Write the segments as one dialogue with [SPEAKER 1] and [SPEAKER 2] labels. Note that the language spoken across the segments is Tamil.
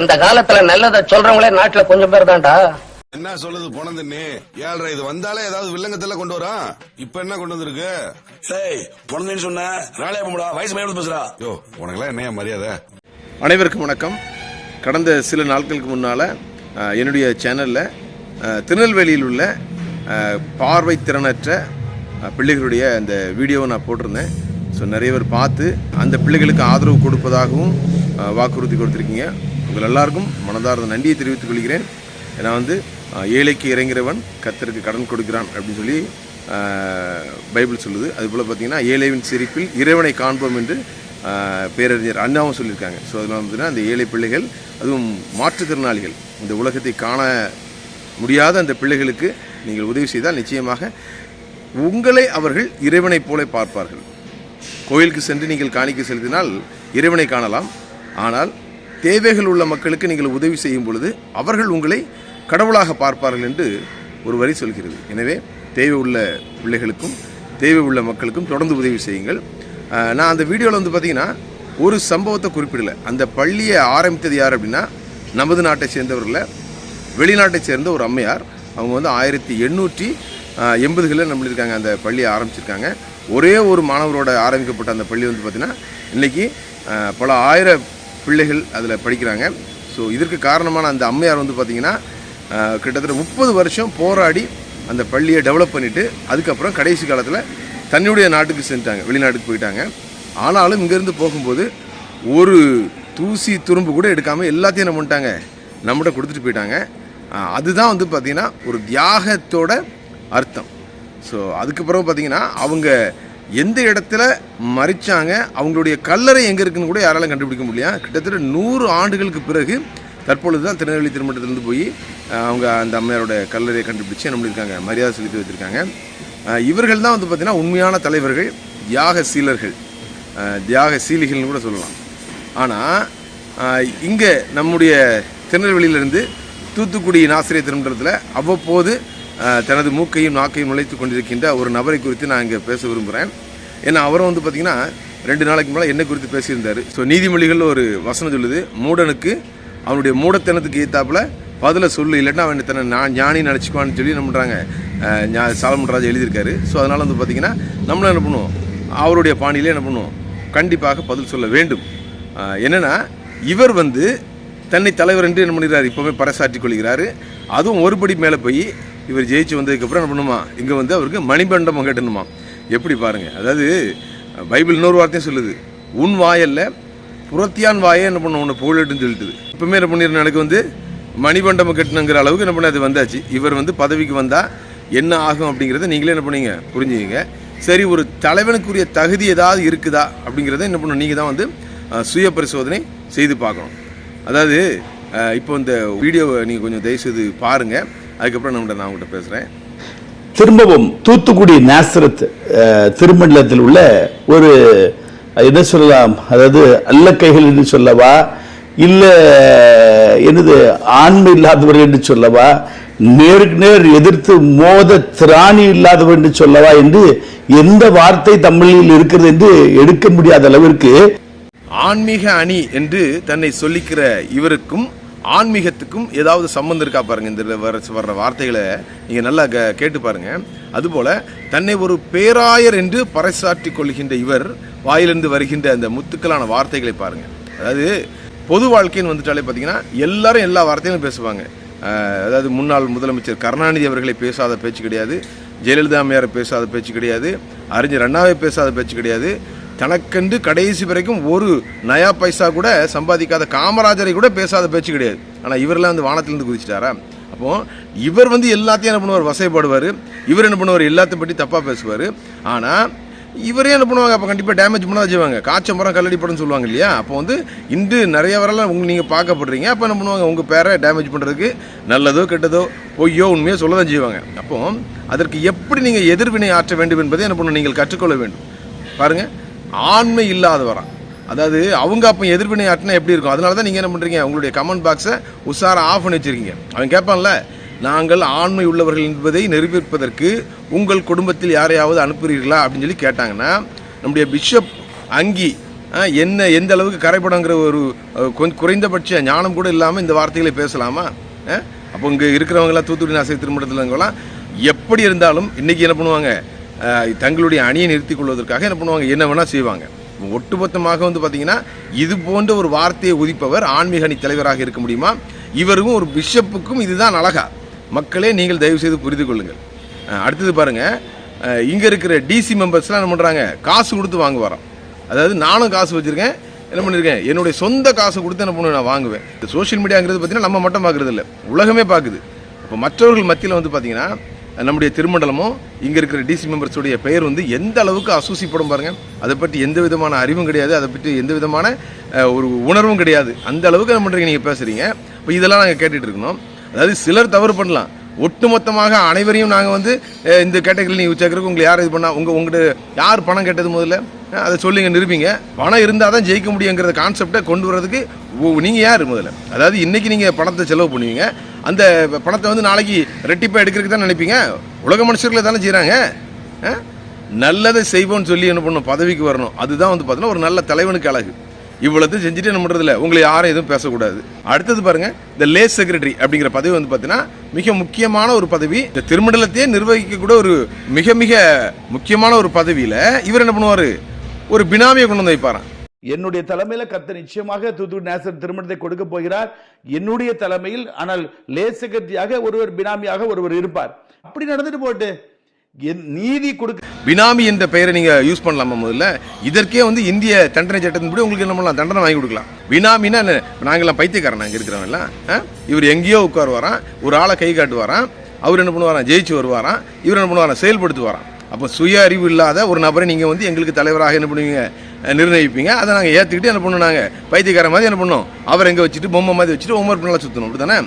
[SPEAKER 1] இந்த காலத்துல நல்லத சொல்றவங்களே நாட்டுல கொஞ்சம் பேர் தான்டா
[SPEAKER 2] என்ன சொல்லுது பொணந்துன்னு ஏழ்ற இது வந்தாலே ஏதாவது வில்லங்கத்துல கொண்டு வரா இப்ப என்ன கொண்டு வந்திருக்கு
[SPEAKER 3] சேய் பொணந்துன்னு சொன்ன ராலே போடா வயசு மேல பேசுறா
[SPEAKER 2] யோ உனக்குலாம் என்ன மரியாதை
[SPEAKER 4] அனைவருக்கும் வணக்கம் கடந்த சில நாட்களுக்கு முன்னால் என்னுடைய சேனலில் திருநெல்வேலியில் உள்ள பார்வை திறனற்ற பிள்ளைகளுடைய அந்த வீடியோவை நான் போட்டிருந்தேன் ஸோ நிறைய பேர் பார்த்து அந்த பிள்ளைகளுக்கு ஆதரவு கொடுப்பதாகவும் வாக்குறுதி கொடுத்துருக்கீங்க உங்கள் எல்லாருக்கும் மனதார்ந்த நன்றியை தெரிவித்துக் கொள்கிறேன் ஏன்னா வந்து ஏழைக்கு இறங்கிறவன் கத்தருக்கு கடன் கொடுக்கிறான் அப்படின்னு சொல்லி பைபிள் சொல்லுது அது போல் பார்த்திங்கன்னா ஏழைவின் சிரிப்பில் இறைவனை காண்போம் என்று பேரறிஞர் அண்ணாவும் சொல்லியிருக்காங்க ஸோ அதெல்லாம் பார்த்தீங்கன்னா அந்த ஏழை பிள்ளைகள் அதுவும் மாற்றுத்திறனாளிகள் இந்த உலகத்தை காண முடியாத அந்த பிள்ளைகளுக்கு நீங்கள் உதவி செய்தால் நிச்சயமாக உங்களை அவர்கள் இறைவனைப் போல பார்ப்பார்கள் கோயிலுக்கு சென்று நீங்கள் காணிக்க செலுத்தினால் இறைவனை காணலாம் ஆனால் தேவைகள் உள்ள மக்களுக்கு நீங்கள் உதவி செய்யும் பொழுது அவர்கள் உங்களை கடவுளாக பார்ப்பார்கள் என்று ஒரு வரி சொல்கிறது எனவே தேவை உள்ள பிள்ளைகளுக்கும் தேவை உள்ள மக்களுக்கும் தொடர்ந்து உதவி செய்யுங்கள் நான் அந்த வீடியோவில் வந்து பார்த்தீங்கன்னா ஒரு சம்பவத்தை குறிப்பிடலை அந்த பள்ளியை ஆரம்பித்தது யார் அப்படின்னா நமது நாட்டை சேர்ந்தவரில் வெளிநாட்டை சேர்ந்த ஒரு அம்மையார் அவங்க வந்து ஆயிரத்தி எண்ணூற்றி எண்பதுகளில் நம்மளிருக்காங்க அந்த பள்ளியை ஆரம்பிச்சிருக்காங்க ஒரே ஒரு மாணவரோட ஆரம்பிக்கப்பட்ட அந்த பள்ளி வந்து பார்த்திங்கன்னா இன்றைக்கி பல ஆயிரம் பிள்ளைகள் அதில் படிக்கிறாங்க ஸோ இதற்கு காரணமான அந்த அம்மையார் வந்து பார்த்திங்கன்னா கிட்டத்தட்ட முப்பது வருஷம் போராடி அந்த பள்ளியை டெவலப் பண்ணிவிட்டு அதுக்கப்புறம் கடைசி காலத்தில் தன்னுடைய நாட்டுக்கு சென்றாங்க வெளிநாட்டுக்கு போயிட்டாங்க ஆனாலும் இங்கேருந்து போகும்போது ஒரு தூசி துரும்பு கூட எடுக்காமல் எல்லாத்தையும் என்ன பண்ணிட்டாங்க நம்மகிட்ட கொடுத்துட்டு போயிட்டாங்க அதுதான் வந்து பார்த்திங்கன்னா ஒரு தியாகத்தோட அர்த்தம் ஸோ அதுக்கப்புறம் பார்த்திங்கன்னா அவங்க எந்த இடத்துல மறிச்சாங்க அவங்களுடைய கல்லறை எங்கே இருக்குன்னு கூட யாராலும் கண்டுபிடிக்க முடியல கிட்டத்தட்ட நூறு ஆண்டுகளுக்கு பிறகு தற்பொழுது தான் திருநெல்வேலி திருமணத்திலேருந்து போய் அவங்க அந்த அம்மையாரோட கல்லறையை கண்டுபிடிச்சு என்ன பண்ணியிருக்காங்க மரியாதை செலுத்தி வச்சுருக்காங்க இவர்கள் தான் வந்து பார்த்திங்கன்னா உண்மையான தலைவர்கள் தியாக சீலர்கள் தியாக சீலிகள்னு கூட சொல்லலாம் ஆனால் இங்கே நம்முடைய திருநெல்வேலியிலேருந்து தூத்துக்குடி நாசிரியர் திருமணத்தில் அவ்வப்போது தனது மூக்கையும் நாக்கையும் நுழைத்து கொண்டிருக்கின்ற ஒரு நபரை குறித்து நான் இங்கே பேச விரும்புகிறேன் ஏன்னா அவரும் வந்து பார்த்திங்கன்னா ரெண்டு நாளைக்கு முன்னால் என்னை குறித்து பேசியிருந்தார் ஸோ நீதிமொழிகளில் ஒரு வசனம் சொல்லுது மூடனுக்கு அவனுடைய மூடத்தனத்துக்கு ஏற்றாப்புல பதில சொல்லு இல்லைன்னா அவன் தன்னை நான் ஞானி நினச்சிக்குவான்னு சொல்லி என்ன பண்ணுறாங்க சாலமன் ராஜா எழுதியிருக்காரு ஸோ அதனால் வந்து பார்த்திங்கன்னா நம்மளும் என்ன பண்ணுவோம் அவருடைய பாணியிலே என்ன பண்ணுவோம் கண்டிப்பாக பதில் சொல்ல வேண்டும் என்னென்னா இவர் வந்து தன்னை தலைவர் என்று என்ன பண்ணுகிறார் இப்போவுமே பறைசாற்றி கொள்கிறாரு அதுவும் ஒருபடி மேலே போய் இவர் ஜெயிச்சு வந்ததுக்கப்புறம் என்ன பண்ணுமா இங்கே வந்து அவருக்கு மணிமண்டபம் கட்டணுமா எப்படி பாருங்கள் அதாவது பைபிள் இன்னொரு வார்த்தையும் சொல்லுது உன் வாயல்ல புரத்தியான் வாயை என்ன பண்ண உன்னை புகழட்டுன்னு சொல்லிட்டு இப்போமே என்ன பண்ணிடுற எனக்கு வந்து மணிமண்டபம் கட்டணுங்கிற அளவுக்கு என்ன பண்ண அது வந்தாச்சு இவர் வந்து பதவிக்கு வந்தால் என்ன ஆகும் அப்படிங்கிறத நீங்களே என்ன பண்ணீங்க புரிஞ்சுக்கீங்க சரி ஒரு தலைவனுக்குரிய தகுதி ஏதாவது இருக்குதா அப்படிங்கிறத என்ன பண்ணும் நீங்கள் தான் வந்து சுய பரிசோதனை செய்து பார்க்கணும் அதாவது இப்போ இந்த வீடியோவை நீங்கள் கொஞ்சம் தயவுசெய்து பாருங்கள் அதுக்கப்புறம் நம்மகிட்ட நான் உங்கள்கிட்ட பேசுகிறேன்
[SPEAKER 5] திரும்பவும் தூத்துக்குடி நேசரத் திருமண்டலத்தில் உள்ள ஒரு என்ன சொல்லலாம் அதாவது அல்ல கைகள் என்று சொல்லவா இல்லை என்னது ஆண்மை இல்லாதவர் என்று சொல்லவா நேருக்கு நேர் எதிர்த்து மோத திராணி இல்லாதவர் என்று சொல்லவா என்று எந்த வார்த்தை தமிழில் இருக்கிறது என்று எடுக்க முடியாத அளவிற்கு
[SPEAKER 4] ஆன்மீக அணி என்று தன்னை சொல்லிக்கிற இவருக்கும் ஆன்மீகத்துக்கும் ஏதாவது சம்மந்தம் இருக்கா பாருங்கள் இந்த வர்ற வார்த்தைகளை நீங்கள் நல்லா க கேட்டு பாருங்க அதுபோல் தன்னை ஒரு பேராயர் என்று பறைசாற்றி கொள்கின்ற இவர் வாயிலிருந்து வருகின்ற அந்த முத்துக்களான வார்த்தைகளை பாருங்கள் அதாவது பொது வாழ்க்கைன்னு வந்துட்டாலே பார்த்தீங்கன்னா எல்லாரும் எல்லா வார்த்தையிலும் பேசுவாங்க அதாவது முன்னாள் முதலமைச்சர் கருணாநிதி அவர்களை பேசாத பேச்சு கிடையாது ஜெயலலிதா அம்மையார் பேசாத பேச்சு கிடையாது அறிஞர் அண்ணாவை பேசாத பேச்சு கிடையாது தனக்கென்று கடைசி வரைக்கும் ஒரு நயா பைசா கூட சம்பாதிக்காத காமராஜரை கூட பேசாத பேச்சு கிடையாது ஆனால் இவரெல்லாம் வந்து வானத்திலேருந்து குதிச்சிட்டாரா அப்போது இவர் வந்து எல்லாத்தையும் என்ன பண்ணுவார் வசைப்படுவார் இவர் என்ன பண்ணுவார் எல்லாத்தையும் பற்றி தப்பாக பேசுவார் ஆனால் இவரே என்ன பண்ணுவாங்க அப்போ கண்டிப்பாக டேமேஜ் பண்ணால் செய்வாங்க காய்ச்ச மரம் கல்லடி படம் சொல்லுவாங்க இல்லையா அப்போ வந்து இன்று நிறைய வரலாம் உங்க நீங்கள் பார்க்கப்படுறீங்க அப்போ என்ன பண்ணுவாங்க உங்கள் பேரை டேமேஜ் பண்ணுறதுக்கு நல்லதோ கெட்டதோ பொய்யோ உண்மையோ சொல்ல தான் செய்வாங்க அப்போ அதற்கு எப்படி நீங்கள் எதிர்வினை ஆற்ற வேண்டும் என்பதை என்ன பண்ணுவோம் நீங்கள் கற்றுக்கொள்ள வேண்டும் பாருங்கள் ஆண்மை இல்லாதவரான் அதாவது அவங்க அப்போ எதிர்வினை ஆட்டினா எப்படி இருக்கும் அதனால தான் நீங்கள் என்ன பண்ணுறீங்க உங்களுடைய கமெண்ட் பாக்ஸை உஷாராக ஆஃப் பண்ணி வச்சுருக்கீங்க அவன் கேட்பான்ல நாங்கள் ஆண்மை உள்ளவர்கள் என்பதை நிரூபிப்பதற்கு உங்கள் குடும்பத்தில் யாரையாவது அனுப்புகிறீர்களா அப்படின்னு சொல்லி கேட்டாங்கன்னா நம்முடைய பிஷப் அங்கி என்ன எந்த அளவுக்கு கரைப்படங்கிற ஒரு குறைந்தபட்ச ஞானம் கூட இல்லாமல் இந்த வார்த்தைகளை பேசலாமா அப்போ இங்கே இருக்கிறவங்களாம் தூத்துக்குடி நாசை திருமணத்தில் எப்படி இருந்தாலும் இன்றைக்கி என்ன பண்ணுவாங்க தங்களுடைய அணியை நிறுத்திக் கொள்வதற்காக என்ன பண்ணுவாங்க என்ன வேணால் செய்வாங்க ஒட்டுமொத்தமாக வந்து பார்த்திங்கன்னா இது போன்ற ஒரு வார்த்தையை உதிப்பவர் ஆன்மீக அணி தலைவராக இருக்க முடியுமா இவருக்கும் ஒரு பிஷப்புக்கும் இதுதான் அழகா மக்களே நீங்கள் தயவு செய்து புரிந்து கொள்ளுங்கள் அடுத்தது பாருங்கள் இங்கே இருக்கிற டிசி மெம்பர்ஸ்லாம் என்ன பண்ணுறாங்க காசு கொடுத்து வாங்க வரோம் அதாவது நானும் காசு வச்சுருக்கேன் என்ன பண்ணியிருக்கேன் என்னுடைய சொந்த காசு கொடுத்து என்ன பண்ணுவேன் நான் வாங்குவேன் இந்த சோஷியல் மீடியாங்கிறது பார்த்தீங்கன்னா நம்ம மட்டும் பார்க்குறது இல்லை உலகமே பார்க்குது இப்போ மற்றவர்கள் மத்தியில் வந்து பார்த்தீங்கன்னா நம்முடைய திருமண்டலமும் இங்கே இருக்கிற டிசி மெம்பர்ஸுடைய பெயர் வந்து எந்த அளவுக்கு அசூசிப்படும் பாருங்கள் அதை பற்றி எந்த விதமான அறிவும் கிடையாது அதை பற்றி எந்த விதமான ஒரு உணர்வும் கிடையாது அந்த அளவுக்கு நம்ம நீங்கள் பேசுகிறீங்க இப்போ இதெல்லாம் நாங்கள் கேட்டுகிட்டு இருக்கணும் அதாவது சிலர் தவறு பண்ணலாம் ஒட்டுமொத்தமாக அனைவரையும் நாங்கள் வந்து இந்த கேட்டகரியில் நீங்கள் சேர்க்குறக்கு உங்களை யார் இது பண்ணால் உங்கள் உங்கள்கிட்ட யார் பணம் கேட்டது முதல்ல அதை சொல்லிங்க நிரூபிங்க பணம் இருந்தால் தான் ஜெயிக்க முடியுங்கிற கான்செப்டை கொண்டு வரதுக்கு நீங்கள் யார் முதல்ல அதாவது இன்றைக்கி நீங்கள் பணத்தை செலவு பண்ணுவீங்க அந்த பணத்தை வந்து நாளைக்கு ரெட்டிப்பாக எடுக்கிறதுக்கு தான் நினைப்பீங்க உலக மனுஷர்களை தானே செய்கிறாங்க நல்லதை செய்வோம்னு சொல்லி என்ன பண்ணணும் பதவிக்கு வரணும் அதுதான் வந்து பார்த்தீங்கன்னா ஒரு நல்ல தலைவனுக்கு அழகு இவ்வளோத்தையும் செஞ்சுட்டு என்ன பண்ணுறதில்ல உங்களை யாரும் எதுவும் பேசக்கூடாது அடுத்தது பாருங்கள் இந்த லே செக்ரட்டரி அப்படிங்கிற பதவி வந்து பார்த்தீங்கன்னா மிக முக்கியமான ஒரு பதவி இந்த திருமண்டலத்தையே நிர்வகிக்கக்கூட ஒரு மிக மிக முக்கியமான ஒரு பதவியில் இவர் என்ன பண்ணுவார் ஒரு பினாமியை கொண்டு வந்து வைப்பாரான்
[SPEAKER 6] என்னுடைய தலைமையில் கத்த நிச்சயமாக தூத்துக்குடி நேசர் திருமணத்தை கொடுக்க போகிறார் என்னுடைய தலைமையில் ஆனால் லேசகத்தியாக ஒருவர் பினாமியாக ஒருவர் இருப்பார் அப்படி நடந்துட்டு போட்டு நீதி கொடுக்க
[SPEAKER 4] பினாமி என்ற பெயரை நீங்கள் யூஸ் பண்ணலாமா முதல்ல இதற்கே வந்து இந்திய தண்டனை சட்டத்தின்படி உங்களுக்கு என்ன பண்ணலாம் தண்டனை வாங்கி கொடுக்கலாம் பினாமின்னா நாங்களாம் பைத்தியக்காரன் நாங்கள் இருக்கிறவங்கலாம் இவர் எங்கேயோ உட்காருவாராம் ஒரு ஆளை கை காட்டுவாராம் அவர் என்ன பண்ணுவாராம் ஜெயிச்சு வருவாராம் இவர் என்ன பண்ணுவாராம் செயல்படுத்துவாராம் அப்போ சுய அறிவு இல்லாத ஒரு நபரை நீங்கள் வந்து எங்களுக்கு தலைவராக என்ன பண்ணுவீங்க நிர்ணயிப்பீங்க அதை நாங்கள் ஏற்றுக்கிட்டு என்ன பண்ணோம் நாங்கள் பைத்தியக்கார மாதிரி என்ன பண்ணோம் அவர் எங்கே வச்சுட்டு பொம்மை மாதிரி வச்சுட்டு ஹோம்ஒர்க் பண்ணலாம் சுற்றணும் அப்படி தானே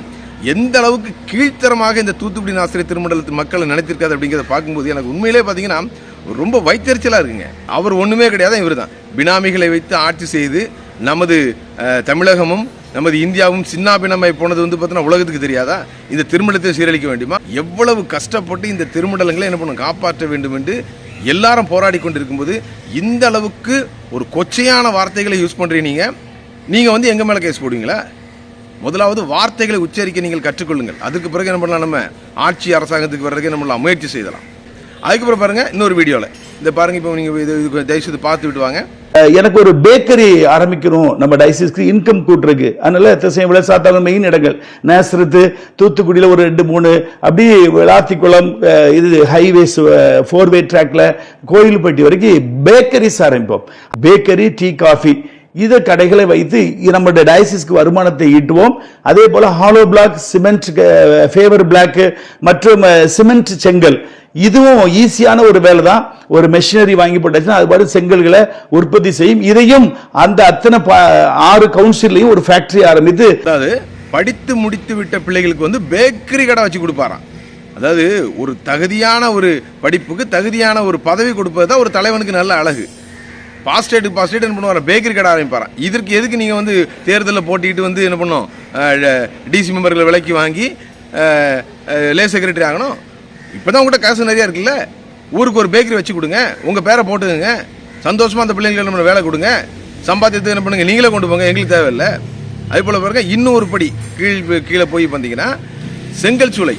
[SPEAKER 4] எந்த அளவுக்கு கீழ்த்தரமாக இந்த தூத்துக்குடி ஆசிரியர் திருமண்டலத்து மக்களை நினைத்திருக்காது அப்படிங்கிறத பார்க்கும்போது எனக்கு உண்மையிலே பார்த்தீங்கன்னா ரொம்ப வைத்தறிச்சலாக இருக்குங்க அவர் ஒன்றுமே கிடையாது இவர் தான் பினாமிகளை வைத்து ஆட்சி செய்து நமது தமிழகமும் நமது இந்தியாவும் பின்னமை போனது வந்து பார்த்தோன்னா உலகத்துக்கு தெரியாதா இந்த திருமணத்தை சீரழிக்க வேண்டுமா எவ்வளவு கஷ்டப்பட்டு இந்த திருமண்டலங்களை என்ன பண்ணணும் காப்பாற்ற வேண்டும் என்று எல்லாரும் போராடி கொண்டு இருக்கும்போது இந்த அளவுக்கு ஒரு கொச்சையான வார்த்தைகளை யூஸ் பண்ணுறீங்க நீங்கள் நீங்கள் வந்து எங்கள் மேலே கேஸ் போடுவீங்களா முதலாவது வார்த்தைகளை உச்சரிக்க நீங்கள் கற்றுக்கொள்ளுங்கள் அதுக்கு பிறகு என்ன பண்ணலாம் நம்ம ஆட்சி அரசாங்கத்துக்கு வர்றதுக்கு என்ன பண்ணலாம் முயற்சி செய்யலாம் அதுக்கப்புறம் பாருங்கள் இன்னொரு வீடியோவில் இந்த பாருங்க இப்போ நீங்கள் இது இது தயவுசெய்து பார்த்து விட்டுவாங்க
[SPEAKER 7] எனக்கு ஒரு பேக்கரி ஆரம்பிக்கிறோம் நம்ம டைசிஸ்க்கு இன்கம் கூட்டுறதுக்கு அதனால திசையம் விட சாத்தாங்க மெயின் இடங்கள் நேசரத்து தூத்துக்குடியில் ஒரு ரெண்டு மூணு அப்படி விளாத்திக்குளம் இது ஹைவேஸ் ஃபோர்வே ட்ராக்ல கோயில்பட்டி வரைக்கும் பேக்கரிஸ் ஆரம்பிப்போம் பேக்கரி டீ காஃபி இத கடைகளை வைத்து நம்மளுடைய டயசிஸ்க்கு வருமானத்தை ஈட்டுவோம் அதே போல் hollow block cement paver block மற்றும் சிமெண்ட் செங்கல் இதுவும் ஈஸியான ஒரு வேலை தான் ஒரு மெஷினரி வாங்கி போட்டாச்சுன்னா அது பாரு செங்கல்களை உற்பத்தி செய்யும் இதையும் அந்த அத்தனை ஆறு கவுன்சில்லையும் ஒரு ஃபேக்டரி ஆரம்பித்து
[SPEAKER 4] அதாவது படித்து முடித்து விட்ட பிள்ளைகளுக்கு வந்து பேக்கரி கடை வச்சு கொடுப்பாராம் அதாவது ஒரு தகுதியான ஒரு படிப்புக்கு தகுதியான ஒரு பதவி கொடுப்பது தான் ஒரு தலைவனுக்கு நல்ல அழகு பாஸ்ட் டேட்டு என்ன பண்ணுவார் பேக்கரி கடை ஆரம்பிப்பாரான் இதற்கு எதுக்கு நீங்கள் வந்து தேர்தலில் போட்டிக்கிட்டு வந்து என்ன பண்ணோம் டிசி மெம்பர்களை விலைக்கு வாங்கி லே செக்ரட்டரி ஆகணும் இப்போ தான் உங்கள்கிட்ட காசு நிறையா இருக்குல்ல ஊருக்கு ஒரு பேக்கரி வச்சு கொடுங்க உங்கள் பேரை போட்டுக்கோங்க சந்தோஷமாக அந்த பிள்ளைங்களுக்கு நம்ம வேலை கொடுங்க சம்பாத்தியத்தை என்ன பண்ணுங்கள் நீங்களே கொண்டு போங்க எங்களுக்கு தேவையில்லை அது போல் பாருங்க இன்னொரு படி கீழ் கீழே போய் பார்த்தீங்கன்னா செங்கல் சூளை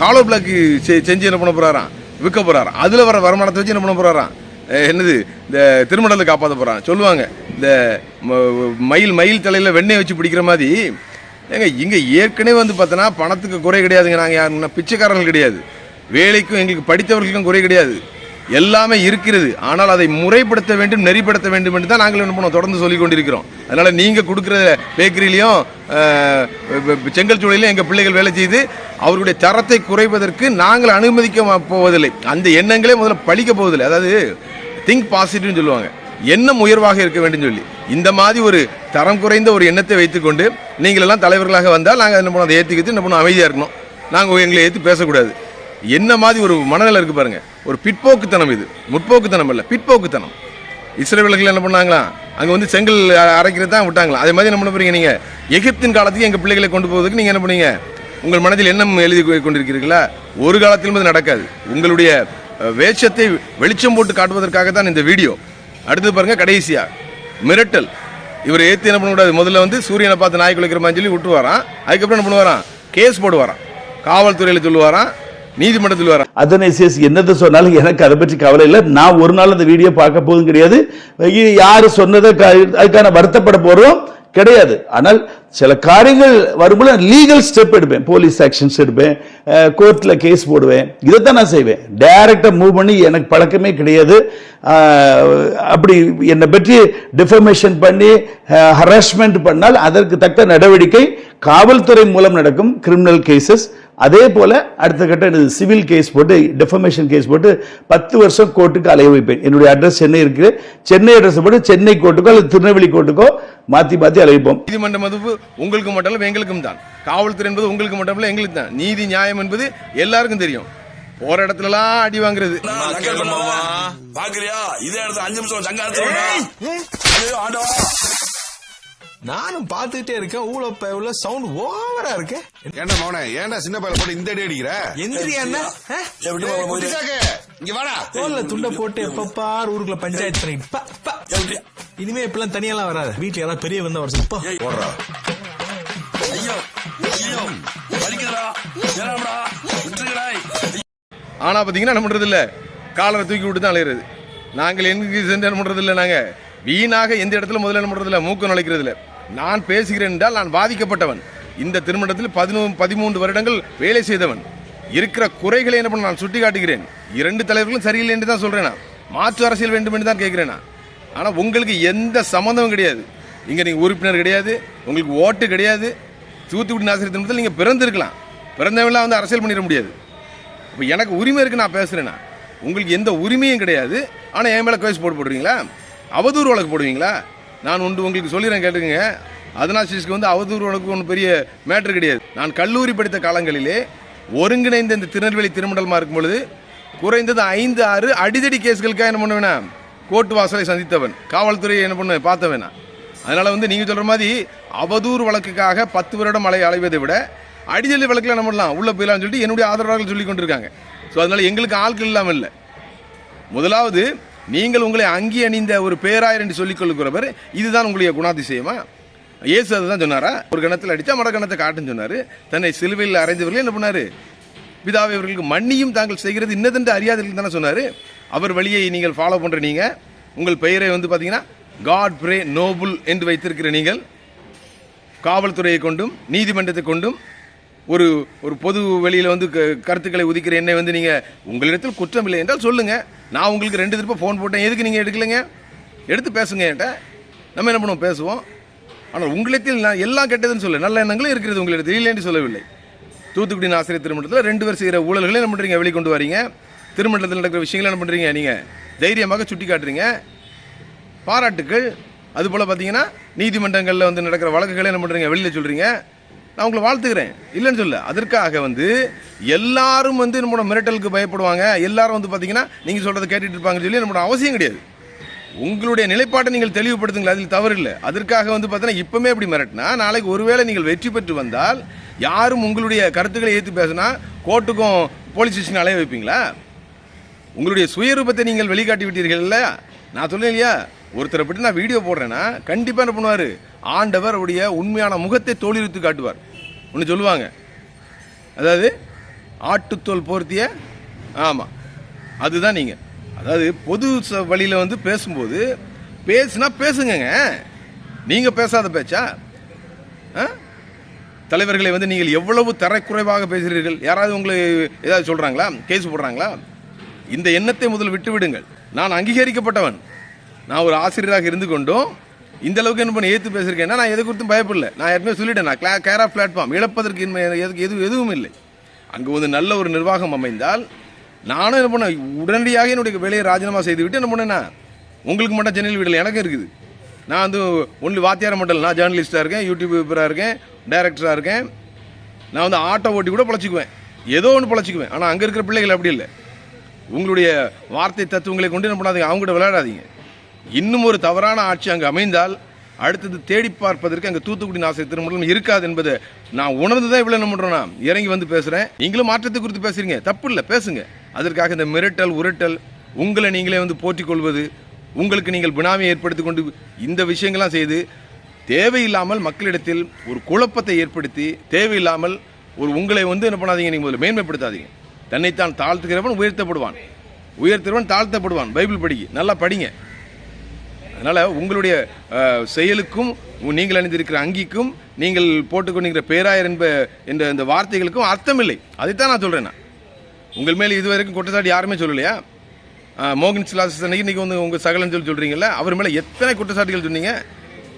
[SPEAKER 4] ஹாலோ பிளாக்கு செஞ்சு என்ன பண்ண போகிறாராம் விற்க போகிறாராம் அதில் வர வருமானத்தை வச்சு என்ன பண்ண போகிறாராம் என்னது இந்த திருமணத்தை காப்பாற்ற போகிறான் சொல்லுவாங்க இந்த மயில் மயில் தலையில் வெண்ணெய் வச்சு பிடிக்கிற மாதிரி ஏங்க இங்கே ஏற்கனவே வந்து பார்த்தோன்னா பணத்துக்கு குறை கிடையாதுங்க நாங்கள் யாருங்கன்னா பிச்சைக்காரர்கள் கிடையாது வேலைக்கும் எங்களுக்கு படித்தவர்களுக்கும் குறை கிடையாது எல்லாமே இருக்கிறது ஆனால் அதை முறைப்படுத்த வேண்டும் நெறிப்படுத்த வேண்டும் என்று தான் நாங்கள் என்ன பண்ணோம் தொடர்ந்து சொல்லி கொண்டிருக்கிறோம் அதனால் நீங்கள் கொடுக்குற பேக்கரியிலையும் செங்கல் சூழலையும் எங்கள் பிள்ளைகள் வேலை செய்து அவருடைய தரத்தை குறைப்பதற்கு நாங்கள் அனுமதிக்க போவதில்லை அந்த எண்ணங்களே முதல்ல பழிக்க போவதில்லை அதாவது திங்க் பாசிட்டிவ்னு சொல்லுவாங்க எண்ணம் உயர்வாக இருக்க வேண்டும் சொல்லி இந்த மாதிரி ஒரு தரம் குறைந்த ஒரு எண்ணத்தை வைத்துக்கொண்டு நீங்கள் எல்லாம் தலைவர்களாக வந்தால் நாங்கள் என்ன பண்ணோம் அதை ஏற்றிக்கிட்டு என்ன பண்ணோம் அமைதியாக இருக்கணும் நாங்கள் எங்களை ஏற்றி பேசக்கூடாது என்ன மாதிரி ஒரு மனநிலை இருக்குது பாருங்கள் ஒரு பிற்போக்குத்தனம் இது முற்போக்குத்தனம் இல்லை பிற்போக்குத்தனம் இஸ்ரேலர்கள் என்ன பண்ணாங்களா அங்கே வந்து செங்கல் அரைக்கிறது தான் விட்டாங்களா அதே மாதிரி என்ன பண்ண போகிறீங்க நீங்கள் எகிப்தின் காலத்துக்கு எங்கள் பிள்ளைகளை கொண்டு போவதுக்கு நீங்கள் என்ன பண்ணீங்க உங்கள் மனதில் என்ன எழுதி கொண்டிருக்கிறீர்களா ஒரு காலத்திலும் அது நடக்காது உங்களுடைய வேஷத்தை வெளிச்சம் போட்டு காட்டுவதற்காக தான் இந்த வீடியோ அடுத்து பாருங்கள் கடைசியாக மிரட்டல் இவர் ஏற்றி என்ன பண்ணக்கூடாது முதல்ல வந்து சூரியனை பார்த்து நாய் குளிக்கிற மாதிரி சொல்லி வரான் அதுக்கப்புறம் என்ன பண்ணுவாராம் கேஸ் போடுவாராம் காவல்துறையில் சொல்லுவாராம் நீதிமன்றத்தில் வர
[SPEAKER 7] அதனேசியஸ் என்னது சொன்னாலும் எனக்கு அதை பற்றி கவலை இல்லை நான் ஒரு நாள் அந்த வீடியோ பார்க்க போதும் கிடையாது யார் சொன்னதை அதுக்கான வருத்தப்பட போகிறோம் கிடையாது ஆனால் சில காரியங்கள் வரும்போது லீகல் ஸ்டெப் எடுப்பேன் போலீஸ் ஆக்ஷன்ஸ் எடுப்பேன் கோர்ட்டில் கேஸ் போடுவேன் இதை தான் நான் செய்வேன் டைரக்டாக மூவ் பண்ணி எனக்கு பழக்கமே கிடையாது அப்படி என்னை பற்றி டிஃபர்மேஷன் பண்ணி ஹராஸ்மெண்ட் பண்ணால் அதற்கு தக்க நடவடிக்கை காவல்துறை மூலம் நடக்கும் கிரிமினல் கேசஸ் அதே போல் அடுத்த கட்டம் எனது சிவில் கேஸ் போட்டு டெஃபமேஷன் கேஸ் போட்டு பத்து வருஷம் கோர்ட்டுக்கு அலைய வைப்பேன் என்னுடைய அட்ரஸ் சென்னை இருக்குது சென்னை அட்ரஸ் போட்டு சென்னை கோர்ட்டுக்கோ அல்லது திருநெல்வேலி கோர்ட்டுக்கோ மாற்றி மாத்தி அலைப்போம்
[SPEAKER 4] நீதிமன்ற மதிப்பு உங்களுக்கு மட்டும் எங்களுக்கும் தான் காவல்துறை என்பது உங்களுக்கு மட்டும் எங்களுக்கு தான் நீதி நியாயம் என்பது எல்லாருக்கும் தெரியும் போற இடத்துலலாம் அடி வாங்குறது
[SPEAKER 8] பாக்குறியா இதே இடத்துல அஞ்சு நிமிஷம்
[SPEAKER 9] நானும் பாத்துட்டே இருக்கேன் ஊழப்ப உள்ள சவுண்ட் ஓவரா இருக்கு
[SPEAKER 8] என்ன மௌன ஏன்டா சின்ன பையல போட்டு இந்த அடி அடிக்கிற
[SPEAKER 9] எந்திரியா என்ன தோல்ல துண்ட போட்டு எப்பப்பா ஊருக்குள்ள பஞ்சாயத்து பண்ணிட்டு இனிமே இப்பெல்லாம் தனியெல்லாம் வராது வீட்டுல எல்லாம் பெரிய வந்த வருஷம் ஓடுறா ஐயோ
[SPEAKER 4] ஆனா பாத்தீங்கன்னா என்ன பண்றது இல்ல காலரை தூக்கி விட்டு தான் அழையிறது நாங்கள் எங்களுக்கு சென்று என்ன பண்றது இல்ல நாங்கள் வீணாக எந்த இடத்துல முதல்ல என்ன பண்றது இல்ல மூக்கம் நுழைக்கிறது இல்லை நான் பேசுகிறேன் என்றால் நான் பாதிக்கப்பட்டவன் இந்த திருமணத்தில் பதினோ பதிமூன்று வருடங்கள் வேலை செய்தவன் இருக்கிற குறைகளை என்ன பண்ண நான் சுட்டி காட்டுகிறேன் இரண்டு தலைவர்களும் சரியில்லை என்று தான் சொல்கிறேனா மாற்று அரசியல் வேண்டும் என்று தான் கேட்குறேன் ஆனால் உங்களுக்கு எந்த சம்மந்தமும் கிடையாது இங்கே நீங்கள் உறுப்பினர் கிடையாது உங்களுக்கு ஓட்டு கிடையாது தூத்துக்குடி நாசிரியர் திருமணத்தில் நீங்கள் பிறந்திருக்கலாம் பிறந்தவெல்லாம் வந்து அரசியல் பண்ணிட முடியாது இப்போ எனக்கு உரிமை இருக்குது நான் பேசுகிறேன்னா உங்களுக்கு எந்த உரிமையும் கிடையாது ஆனால் என் மேலே கேஸ் போட்டு போடுறீங்களா அவதூறு வழக்கு போடுவீங்களா நான் ஒன்று உங்களுக்கு சொல்லிடுறேன் கேட்டுக்கோங்க அதனாசிஸ்க்கு வந்து அவதூறு உனக்கு ஒன்றும் பெரிய மேட்ரு கிடையாது நான் கல்லூரி படித்த காலங்களிலே ஒருங்கிணைந்த இந்த திருநெல்வேலி திருமண்டலமாக இருக்கும் பொழுது குறைந்தது ஐந்து ஆறு அடிதடி கேஸ்களுக்காக என்ன பண்ணுவேனா கோர்ட் வாசலை சந்தித்தவன் காவல்துறையை என்ன பண்ண பார்த்தவனா அதனால் வந்து நீங்கள் சொல்கிற மாதிரி அவதூறு வழக்குக்காக பத்து வருடம் மலை அலைவதை விட அடிதடி வழக்கில் என்ன பண்ணலாம் உள்ளே போயிடலாம்னு சொல்லிட்டு என்னுடைய ஆதரவாளர்கள் சொல்லி கொண்டிருக்காங்க ஸோ அதனால் எங்களுக்கு ஆட்கள் இல்லாமல் இல்லை முதலாவது நீங்கள் உங்களை அங்கி அணிந்த ஒரு பேராயர் என்று சொல்லிக் கொள்கிறவர் இதுதான் உங்களுடைய குணாதிசயமா இயேசு அதுதான் சொன்னாரா ஒரு கணத்தில் அடித்தா மட கணத்தை காட்டுன்னு சொன்னார் தன்னை சிலுவையில் அறைந்தவர்கள் என்ன பண்ணார் பிதாவை இவர்களுக்கு மண்ணியும் தாங்கள் செய்கிறது இன்னதென்று அறியாதீர்கள் தானே சொன்னார் அவர் வழியை நீங்கள் ஃபாலோ பண்ணுற நீங்கள் உங்கள் பெயரை வந்து பார்த்தீங்கன்னா காட் பிரே நோபுல் என்று வைத்திருக்கிற நீங்கள் காவல்துறையை கொண்டும் நீதிமன்றத்தை கொண்டும் ஒரு ஒரு பொது வெளியில் வந்து கருத்துக்களை உதிக்கிற என்னை வந்து நீங்கள் உங்களிடத்தில் குற்றம் இல்லை என்றால் சொல்லுங்கள் நான் உங்களுக்கு ரெண்டு திருப்பம் ஃபோன் போட்டேன் எதுக்கு நீங்கள் எடுக்கலைங்க எடுத்து பேசுங்க என்கிட்ட நம்ம என்ன பண்ணுவோம் பேசுவோம் ஆனால் உங்களிடத்தில் நான் எல்லாம் கெட்டதுன்னு சொல்ல நல்ல எண்ணங்களும் இருக்கிறது உங்களிடத்தில் இல்லைன்னு சொல்லவில்லை தூத்துக்குடி ஆசிரியர் திருமணத்தில் ரெண்டு பேர் செய்கிற ஊழல்களையும் என்ன பண்ணுறீங்க வெளிக்கொண்டு வரீங்க திருமணத்தில் நடக்கிற விஷயங்கள் என்ன பண்ணுறீங்க நீங்கள் தைரியமாக சுட்டி காட்டுறீங்க பாராட்டுக்கள் அதுபோல் பார்த்தீங்கன்னா நீதிமன்றங்களில் வந்து நடக்கிற வழக்குகளை என்ன பண்ணுறீங்க வெளியில் சொல்கிறீங்க நான் உங்களை வாழ்த்துக்கிறேன் இல்லைன்னு சொல்லு அதற்காக வந்து எல்லாரும் வந்து நம்மளோட மிரட்டலுக்கு பயப்படுவாங்க எல்லாரும் வந்து பார்த்தீங்கன்னா நீங்கள் சொல்கிறத கேட்டுட்டு இருப்பாங்கன்னு சொல்லி நம்மளோட அவசியம் கிடையாது உங்களுடைய நிலைப்பாட்டை நீங்கள் தெளிவுபடுத்துங்கள் அதில் தவறு இல்லை அதற்காக வந்து பார்த்தீங்கன்னா இப்போமே இப்படி மிரட்டினா நாளைக்கு ஒருவேளை நீங்கள் வெற்றி பெற்று வந்தால் யாரும் உங்களுடைய கருத்துக்களை ஏற்று பேசுனா கோர்ட்டுக்கும் போலீஸ் ஸ்டேஷன் அலைய வைப்பீங்களா உங்களுடைய சுயரூபத்தை நீங்கள் வெளிக்காட்டி விட்டீர்கள் இல்லையா நான் சொல்லேன் இல்லையா ஒருத்தரை பற்றி நான் வீடியோ போடுறேன்னா கண்டிப்பாக என்ன பண்ணுவார் ஆண்டவர் உடைய உண்மையான முகத்தை தோலிருத்து காட்டுவார் ஒன்று சொல்லுவாங்க அதாவது ஆட்டுத்தோல் போர்த்திய ஆமாம் அதுதான் நீங்கள் அதாவது பொது வழியில் வந்து பேசும்போது பேசுனா பேசுங்கங்க நீங்கள் பேசாத பேச்சா தலைவர்களை வந்து நீங்கள் எவ்வளவு தரக்குறைவாக பேசுகிறீர்கள் யாராவது உங்களை ஏதாவது சொல்கிறாங்களா கேஸ் போடுறாங்களா இந்த எண்ணத்தை முதல் விட்டு விடுங்கள் நான் அங்கீகரிக்கப்பட்டவன் நான் ஒரு ஆசிரியராக இருந்து கொண்டும் இந்த அளவுக்கு என்ன பண்ண ஏற்று பேசியிருக்கேன்னா நான் எது குறித்தும் பயப்படல நான் ஏற்கனவே சொல்லிட்டேன் நான் கேர் ஆஃப் பிளாட்ஃபார்ம் இழப்பதற்கு இன்மை எதுக்கு எதுவும் எதுவும் இல்லை அங்கே வந்து நல்ல ஒரு நிர்வாகம் அமைந்தால் நானும் என்ன பண்ணேன் உடனடியாக என்னுடைய வேலையை ராஜினாமா செய்துவிட்டு என்ன பண்ணேன்னா உங்களுக்கு மட்டும் சென்னையில் வீடு எனக்கும் இருக்குது நான் வந்து ஒன்லி வாத்தியார் மட்டும் நான் ஜேர்னலிஸ்டாக இருக்கேன் யூடியூப் பேப்பராக இருக்கேன் டைரக்டராக இருக்கேன் நான் வந்து ஆட்டோ ஓட்டி கூட பழச்சிக்குவேன் ஏதோ ஒன்று பழச்சிக்குவேன் ஆனால் அங்கே இருக்கிற பிள்ளைகள் அப்படி இல்லை உங்களுடைய வார்த்தை தத்துவங்களை கொண்டு என்ன பண்ணாதீங்க அவங்ககிட்ட விளையாடாதீங்க இன்னும் ஒரு தவறான ஆட்சி அங்கு அமைந்தால் அடுத்தது தேடி பார்ப்பதற்கு அங்கே தூத்துக்குடி நாசை திருமணம் இருக்காது என்பதை நான் உணர்ந்துதான் தான் இவ்வளோ என்ன பண்ணுறேன்னா இறங்கி வந்து பேசுகிறேன் நீங்களும் மாற்றத்தை குறித்து பேசுகிறீங்க தப்பு இல்லை பேசுங்க அதற்காக இந்த மிரட்டல் உரட்டல் உங்களை நீங்களே வந்து போற்றிக்கொள்வது உங்களுக்கு நீங்கள் பினாமி ஏற்படுத்தி கொண்டு இந்த விஷயங்கள்லாம் செய்து தேவையில்லாமல் மக்களிடத்தில் ஒரு குழப்பத்தை ஏற்படுத்தி தேவையில்லாமல் ஒரு உங்களை வந்து என்ன பண்ணாதீங்க நீங்கள் முதல்ல மேன்மைப்படுத்தாதீங்க தன்னைத்தான் தாழ்த்துகிறவன் உயர்த்தப்படுவான் உயர்த்துகிறவன் தாழ்த்தப்படுவான் பைபிள் படிக்க நல்லா படிங்க அதனால் உங்களுடைய செயலுக்கும் நீங்கள் அணிந்திருக்கிற அங்கிக்கும் நீங்கள் போட்டுக்கொண்டிருக்கிற பேராயர் என்ப என்ற இந்த வார்த்தைகளுக்கும் அர்த்தமில்லை அதைத்தான் நான் சொல்கிறேன்னா நான் உங்கள் மேலே இதுவரைக்கும் குற்றச்சாட்டு யாருமே சொல்லலையா மோகன் சிலாஸ் இன்னைக்கு வந்து உங்கள் சகலன் சொல்லி சொல்கிறீங்களா அவர் மேலே எத்தனை குற்றச்சாட்டுகள் சொன்னீங்க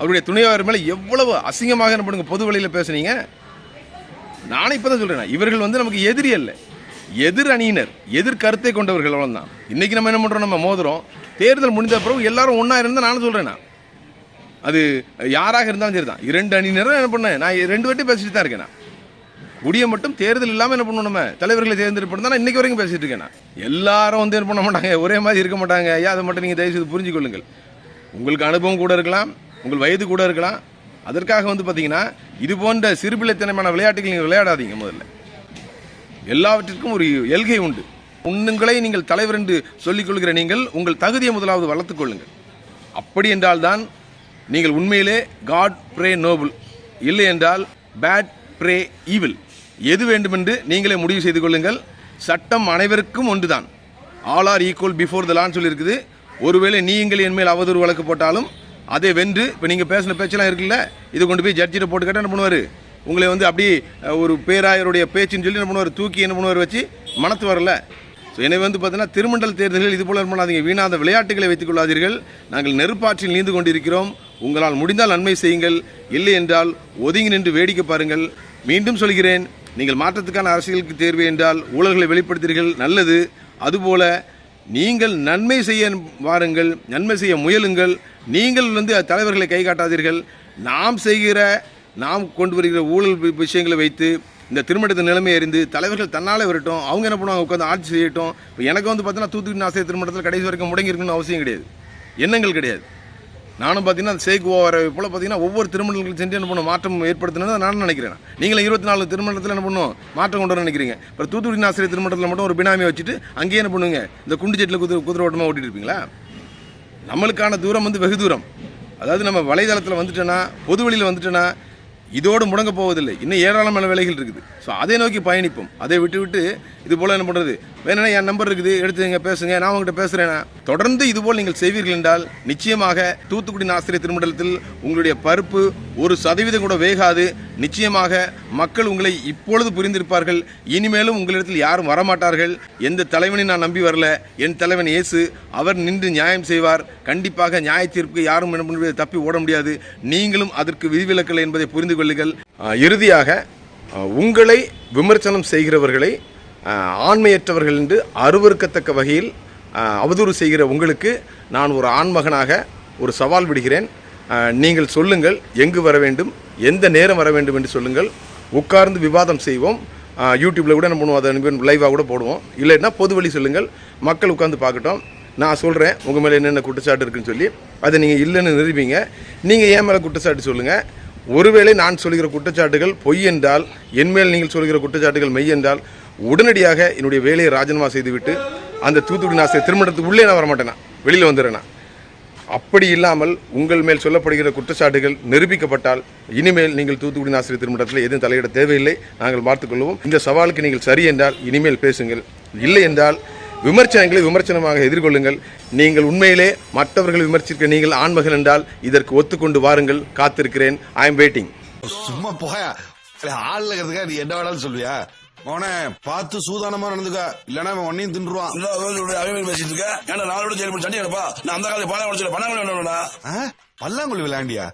[SPEAKER 4] அவருடைய துணையாளர் மேலே எவ்வளவு அசிங்கமாக என்ன பொது வழியில் பேசுனீங்க நானும் இப்போ தான் இவர்கள் வந்து நமக்கு எதிரி இல்லை எதிர் அணியினர் எதிர் கருத்தை கொண்டவர்கள் தான் இன்றைக்கி நம்ம என்ன பண்ணுறோம் நம்ம மோதுறோம் தேர்தல் முடிந்த பிறகு எல்லாரும் ஒன்றா இருந்தால் நானும் சொல்கிறேன் அது யாராக இருந்தாலும் சரி தான் இரண்டு அணியினரும் என்ன பண்ணேன் நான் ரெண்டு வட்டி பேசிட்டு தான் இருக்கேன் முடிய மட்டும் தேர்தல் இல்லாமல் என்ன பண்ணணும் நம்ம தலைவர்களை தேர்ந்தெடுப்பணும் தான் இன்றைக்கி வரைக்கும் பேசிட்டு இருக்கேன் எல்லாரும் வந்து என்ன பண்ண மாட்டாங்க ஒரே மாதிரி இருக்க மாட்டாங்க ஐயா அதை மட்டும் நீங்கள் தயவுசெய்து புரிஞ்சு கொள்ளுங்கள் உங்களுக்கு அனுபவம் கூட இருக்கலாம் உங்கள் வயது கூட இருக்கலாம் அதற்காக வந்து பார்த்தீங்கன்னா இது போன்ற சிறுபிள்ளைத்தனமான விளையாட்டுகள் நீங்கள் விளையாடாதீங்க முதல்ல எல்லாவற்றிற்கும் ஒரு எல்கை உண்டு உண்ணுங்களை நீங்கள் தலைவர் என்று கொள்கிற நீங்கள் உங்கள் தகுதியை முதலாவது வளர்த்துக் கொள்ளுங்கள் அப்படி என்றால்தான் நீங்கள் உண்மையிலே காட் ப்ரே நோபல் இல்லை என்றால் பேட் ப்ரே ஈவில் எது வேண்டுமென்று நீங்களே முடிவு செய்து கொள்ளுங்கள் சட்டம் அனைவருக்கும் ஒன்றுதான் all are equal before the law சொல்லியிருக்குது ஒருவேளை நீங்கள் என் மேல் அவதூறு வழக்கு போட்டாலும் அதை வென்று இப்போ நீங்கள் பேசின பேச்செல்லாம் இருக்குல்ல இது கொண்டு போய் ஜட்ஜிட்ட போட்டு கேட்டால் என்ன பண்ணுவார் உங்களை வந்து அப்படி ஒரு பேராயருடைய பேச்சுன்னு சொல்லி என்ன பண்ணுவார் தூக்கி என்ன பண்ணுவார் வச்சு மனத்து வரல ஸோ என்னை வந்து பார்த்தீங்கன்னா திருமண்டல் தேர்தல்கள் இது போல பண்ணாதீங்க வீணாத விளையாட்டுகளை வைத்துக் கொள்ளாதீர்கள் நாங்கள் நெருப்பாற்றில் நீந்து கொண்டிருக்கிறோம் உங்களால் முடிந்தால் நன்மை செய்யுங்கள் இல்லை என்றால் ஒதுங்கி நின்று வேடிக்கை பாருங்கள் மீண்டும் சொல்கிறேன் நீங்கள் மாற்றத்துக்கான அரசியலுக்கு தேர்வு என்றால் ஊழல்களை வெளிப்படுத்துகிறீர்கள் நல்லது அதுபோல நீங்கள் நன்மை செய்ய வாருங்கள் நன்மை செய்ய முயலுங்கள் நீங்கள் வந்து தலைவர்களை கை காட்டாதீர்கள் நாம் செய்கிற நாம் கொண்டு வருகிற ஊழல் விஷயங்களை வைத்து இந்த திருமணத்தை நிலைமை அறிந்து தலைவர்கள் தன்னால் வரட்டும் அவங்க என்ன பண்ணுவாங்க உட்காந்து ஆட்சி செய்யட்டும் இப்போ எனக்கு வந்து பார்த்தீங்கன்னா தூத்துக்குடி ஆசிரியர் திருமணத்தில் கடைசி வரைக்கும் முடங்கியிருக்குன்னு அவசியம் கிடையாது எண்ணங்கள் கிடையாது நானும் பார்த்தீங்கன்னா அந்த சேக்கு வர போல் பார்த்தீங்கன்னா ஒவ்வொரு திருமணங்களுக்கு சென்று என்ன பண்ணும் மாற்றம் ஏற்படுத்தணும்னு நான் நினைக்கிறேன் நீங்களும் இருபத்தி நாலு திருமணத்தில் என்ன பண்ணுவோம் மாற்றம் கொண்டு வர நினைக்கிறீங்க இப்போ தூத்துக்குடி ஆசிரியர் திருமணத்தில் மட்டும் ஒரு பினாமி வச்சுட்டு அங்கேயே என்ன பண்ணுங்க இந்த குண்டு செட்டில் குதிரை குதிரை ஓட்டமாக ஓட்டிட்டு நம்மளுக்கான தூரம் வந்து வெகு தூரம் அதாவது நம்ம வலைதளத்தில் வந்துட்டோன்னா பொது வந்துட்டோன்னா இதோடு முடங்க போவதில்லை இன்னும் ஏராளமான வேலைகள் இருக்குது ஸோ அதை நோக்கி பயணிப்போம் அதை விட்டு விட்டு இது போல் என்ன பண்ணுறது வேணும்னா என் நம்பர் இருக்குது நீங்கள் பேசுங்க நான் உங்கள்கிட்ட பேசுகிறேன்னா தொடர்ந்து இதுபோல் நீங்கள் செய்வீர்கள் என்றால் நிச்சயமாக தூத்துக்குடி ஆசிரியர் திருமண்டலத்தில் உங்களுடைய பருப்பு ஒரு சதவீதம் கூட வேகாது நிச்சயமாக மக்கள் உங்களை இப்பொழுது புரிந்திருப்பார்கள் இனிமேலும் உங்களிடத்தில் யாரும் வரமாட்டார்கள் எந்த தலைவனை நான் நம்பி வரல என் தலைவன் இயேசு அவர் நின்று நியாயம் செய்வார் கண்டிப்பாக நியாய தீர்ப்புக்கு யாரும் தப்பி ஓட முடியாது நீங்களும் அதற்கு விதிவிலக்கல் என்பதை புரிந்து கொள்ளுங்கள் இறுதியாக உங்களை விமர்சனம் செய்கிறவர்களை ஆண்மையற்றவர்கள் என்று அருவறுக்கத்தக்க வகையில் அவதூறு செய்கிற உங்களுக்கு நான் ஒரு ஆண்மகனாக ஒரு சவால் விடுகிறேன் நீங்கள் சொல்லுங்கள் எங்கு வர வேண்டும் எந்த நேரம் வர வேண்டும் என்று சொல்லுங்கள் உட்கார்ந்து விவாதம் செய்வோம் யூடியூப்பில் கூட என்ன பண்ணுவோம் அதை அனுப்பி லைவாக கூட போடுவோம் இல்லைன்னா பொது வழி சொல்லுங்கள் மக்கள் உட்காந்து பார்க்கட்டும் நான் சொல்கிறேன் உங்கள் மேலே என்னென்ன குற்றச்சாட்டு இருக்குன்னு சொல்லி அதை நீங்கள் இல்லைன்னு நிரூபிங்க நீங்கள் ஏன் மேலே குற்றச்சாட்டு சொல்லுங்கள் ஒருவேளை நான் சொல்கிற குற்றச்சாட்டுகள் பொய் என்றால் என்மேல் நீங்கள் சொல்கிற குற்றச்சாட்டுகள் மெய் என்றால் உடனடியாக என்னுடைய வேலையை ராஜினாமா செய்துவிட்டு அந்த தூத்துக்குடி நாசை திருமணத்துக்கு உள்ளே நான் வரமாட்டேனா வெளியில் வந்துடுறேனா அப்படி இல்லாமல் உங்கள் மேல் சொல்லப்படுகிற குற்றச்சாட்டுகள் நிரூபிக்கப்பட்டால் இனிமேல் நீங்கள் தூத்துக்குடி நாசிரி திருமணத்தில் எதுவும் தலையிட தேவையில்லை நாங்கள் பார்த்துக்கொள்வோம் இந்த சவாலுக்கு நீங்கள் சரி என்றால் இனிமேல் பேசுங்கள் இல்லை என்றால் விமர்சனங்களை விமர்சனமாக எதிர்கொள்ளுங்கள் நீங்கள் உண்மையிலே மற்றவர்கள் விமர்சிக்க நீங்கள் ஆண்மகன் என்றால் இதற்கு ஒத்துக்கொண்டு வாருங்கள் காத்திருக்கிறேன் ஐ எம் வெயிட்டிங் சும்மா போயா ஆள் நீ என்ன வேணாலும் சொல்லுவியா அவனே பார்த்து சூதானமா நடந்துக்க இல்லனா ஒன்னையும் தின்றுவான்
[SPEAKER 8] அவையில் பேசிட்டு இருக்க நாளோட சண்டை எடுப்பா நான் அந்த காலத்துல பாலம் உடச்சு
[SPEAKER 4] பல்லாங்குழி விளையாண்டியா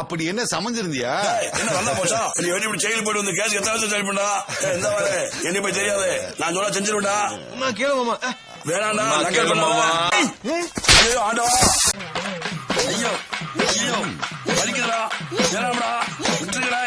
[SPEAKER 4] அப்படி என்ன சமைஞ்சிருந்தியா
[SPEAKER 8] என்ன வரல போச்சா நீ வெளியே இப்படி செயல் போயிட்டு வந்து கேஸ் எத்தனை வருஷம் செயல் பண்ணா என்ன வர என்ன போய் தெரியாது நான் சொல்ல செஞ்சிருவேன்டா நான் கேளுமாமா வேணாண்டா நான் ஐயோ ஆண்டவா ஐயோ ஐயோ வேணாம்டா